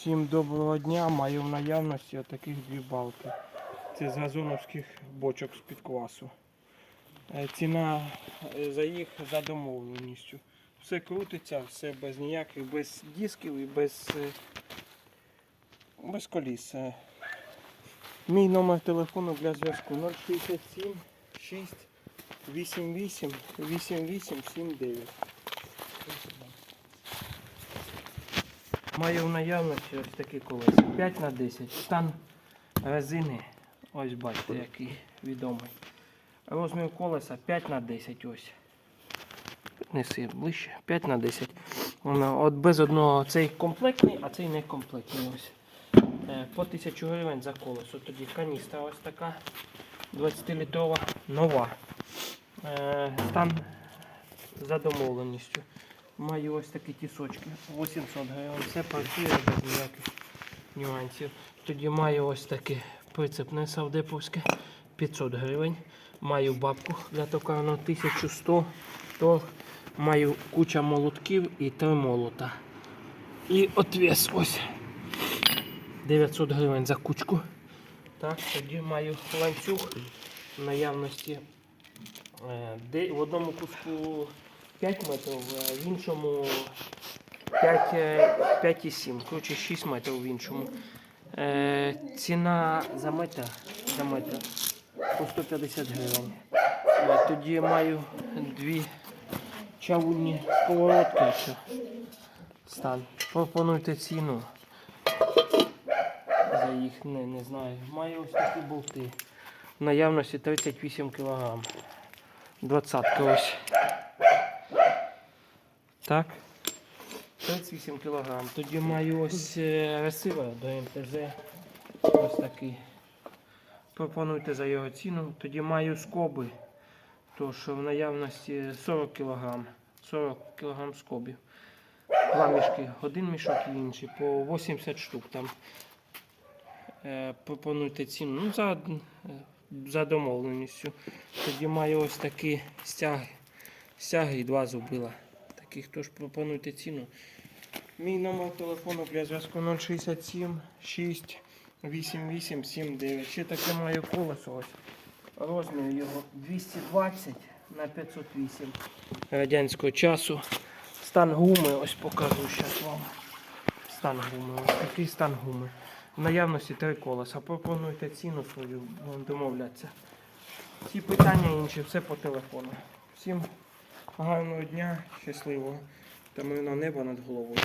Всім доброго дня. Маю в наявності отаких дві балки. Це з газоновських бочок з-під квасу. Е, Ціна е, за їх за домовленістю. Все крутиться, все без ніяких, без дисків і без, е, без коліс. Мій номер телефону для зв'язку 067 6 88 88 79. Маю в наявності ось такі колеса. 5 на 10. Стан резини. Ось бачите, який відомий. Розмір колеса 5 на 10 ось. Неси ближче. 5 на 10. От без одного цей комплектний, а цей не комплектний. Ось. Е, По 1000 гривень за колесо. Тоді каністра ось така 20-літрова нова. Е, Стан за домовленістю. Маю ось такі тісочки. 800 гривень. Все працює без ніяких нюансів. Тоді маю ось таке прицепне савдеповське 500 гривень. Маю бабку для токарного 1100. То маю куча молотків і три молота. І отвес ось 900 гривень за кучку. Так, тоді маю ланцюг наявності. Е, в одному куску 5 метрів, в іншому 5, е, 5,7. Коротше, 6 метрів в іншому. Е, ціна за метр, за метр по 150 гривень. Е, тоді маю дві чавунні сковородки. Що стан. Пропонуйте ціну. За їх не, не знаю. Маю ось такі болти. В наявності 38 кг. Двадцятка ось. Так. 38 кг. Тоді маю ось е, ресивер до МТЗ. Ось такий. Пропонуйте за його ціну. Тоді маю скоби. То що в наявності 40 кг. 40 кг скобів. Два мішки. Один мішок і інший. По 80 штук там. Е, пропонуйте ціну. Ну, за, за домовленістю. Тоді маю ось такі стяги. Стяги і два зубила. Таких тож пропонуйте ціну. Мій номер телефону для зв'язку 067 6 88 79. Ще таке маю колесо ось. Розмір його 220 на 508 радянського часу. Стан гуми ось покажу зараз вам. Стан гуми. Ось такий стан гуми. В наявності три колеса. Пропонуйте ціну свою, будемо домовлятися. Всі питання інші, все по телефону. Всім гарного дня, щасливого та мирного неба над головою.